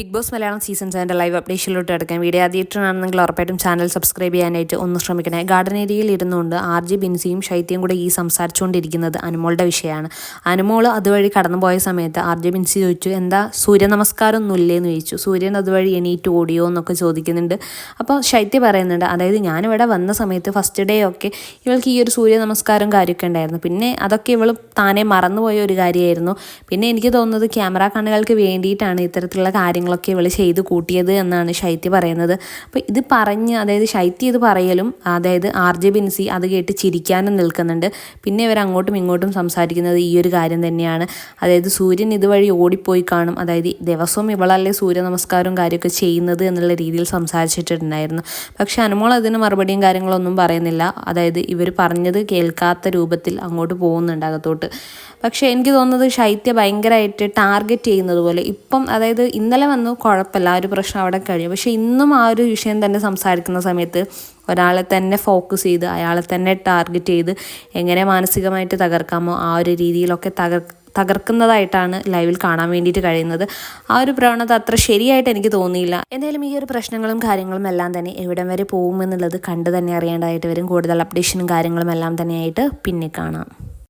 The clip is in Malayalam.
ബിഗ് ബോസ് മലയാളം സീസൺ സെവന്റെ ലൈവ് അപ്ഡേഷനിലോട്ട് എടുക്കാൻ വീഡിയോ ആദ്യമായിട്ടാണെന്നെങ്കിൽ ഉറപ്പായിട്ടും ചാനൽ സബ്സ്ക്രൈബ് ചെയ്യാനായിട്ട് ഒന്ന് ശ്രമിക്കണേ. ഗാർഡൻ ഏരിയയിൽ ഇരുന്നുകൊണ്ട് ആർ ജി ബിൻസിയും ശൈത്യയും കൂടെ ഈ സംസാരിച്ചുകൊണ്ടിരിക്കുന്നത് അനുമോളുടെ വിഷയമാണ്. അനുമോൾ അതുവഴി കടന്നുപോയ സമയത്ത് ആർ ജി ബിൻസി ചോദിച്ചു എന്താ സൂര്യ നമസ്കാരം ഒന്നും ഇല്ലേന്ന്? ചോദിച്ചു. സൂര്യൻ അതുവഴി എണീറ്റ് ഓടിയോ എന്നൊക്കെ ചോദിക്കുന്നുണ്ട്. അപ്പോൾ ശൈത്യ പറയുന്നുണ്ട് അതായത് ഞാനിവിടെ വന്ന സമയത്ത് ഫസ്റ്റ് ഡേ ഒക്കെ ഇവൾക്ക് ഈ ഒരു സൂര്യ നമസ്കാരം കാര്യമൊക്കെ ഉണ്ടായിരുന്നു. പിന്നെ അതൊക്കെ ഇവൾ താനെ മറന്നുപോയ ഒരു കാര്യമായിരുന്നു. പിന്നെ എനിക്ക് തോന്നുന്നത് ക്യാമറ കണ്ണുകൾക്ക് വേണ്ടിയിട്ടാണ് ഇത്തരത്തിലുള്ള കാര്യങ്ങളൊക്കെ ഇവൾ ചെയ്ത് കൂട്ടിയത് എന്നാണ് ശൈത്യ പറയുന്നത്. അപ്പോൾ ഇത് പറഞ്ഞ് അതായത് ശൈത്യ ഇത് പറയലും അതായത് ആർ ജെ ബിൻസി അത് കേട്ട് ചിരിക്കാനും നിൽക്കുന്നുണ്ട്. പിന്നെ ഇവർ അങ്ങോട്ടും ഇങ്ങോട്ടും സംസാരിക്കുന്നത് ഈ ഒരു കാര്യം തന്നെയാണ്. അതായത് സൂര്യൻ ഇതുവഴി ഓടിപ്പോയി കാണും. അതായത് ദിവസവും ഇവളല്ലേ സൂര്യ നമസ്കാരവും കാര്യമൊക്കെ ചെയ്യുന്നത് എന്നുള്ള രീതിയിൽ സംസാരിച്ചിട്ടുണ്ടായിരുന്നു. പക്ഷെ അനുമോൾ അതിന് മറുപടിയും കാര്യങ്ങളൊന്നും പറയുന്നില്ല. അതായത് ഇവർ പറഞ്ഞത് കേൾക്കാത്ത രൂപത്തിൽ അങ്ങോട്ട് പോകുന്നുണ്ട് അകത്തോട്ട്. പക്ഷേ എനിക്ക് തോന്നുന്നത് ശൈത്യ ഭയങ്കരമായിട്ട് ടാർഗറ്റ് ചെയ്യുന്നത് പോലെ ഇപ്പം അതായത് ഇന്നലെ കുഴപ്പമില്ല ആ ഒരു പ്രശ്നം അവിടെ കഴിയും പക്ഷേ ഇന്നും ആ ഒരു വിഷയം തന്നെ സംസാരിക്കുന്ന സമയത്ത് ഒരാളെ തന്നെ ഫോക്കസ് ചെയ്ത് അയാളെ തന്നെ ടാർഗറ്റ് ചെയ്ത് എങ്ങനെ മാനസികമായിട്ട് തകർക്കാമോ ആ ഒരു രീതിയിലൊക്കെ തകർ തകർക്കുന്നതായിട്ടാണ് ലൈവിൽ കാണാൻ വേണ്ടിയിട്ട് കഴിയുന്നത്. ആ ഒരു പ്രവണത അത്ര ശരിയായിട്ട് എനിക്ക് തോന്നിയില്ല. എന്തായാലും ഈ ഒരു പ്രശ്നങ്ങളും കാര്യങ്ങളും എല്ലാം തന്നെ എവിടം വരെ പോകുമെന്നുള്ളത് കണ്ടു തന്നെ അറിയേണ്ടതായിട്ട് വരും. കൂടുതൽ അപ്ഡേഷനും കാര്യങ്ങളും എല്ലാം തന്നെയായിട്ട് പിന്നെ കാണാം.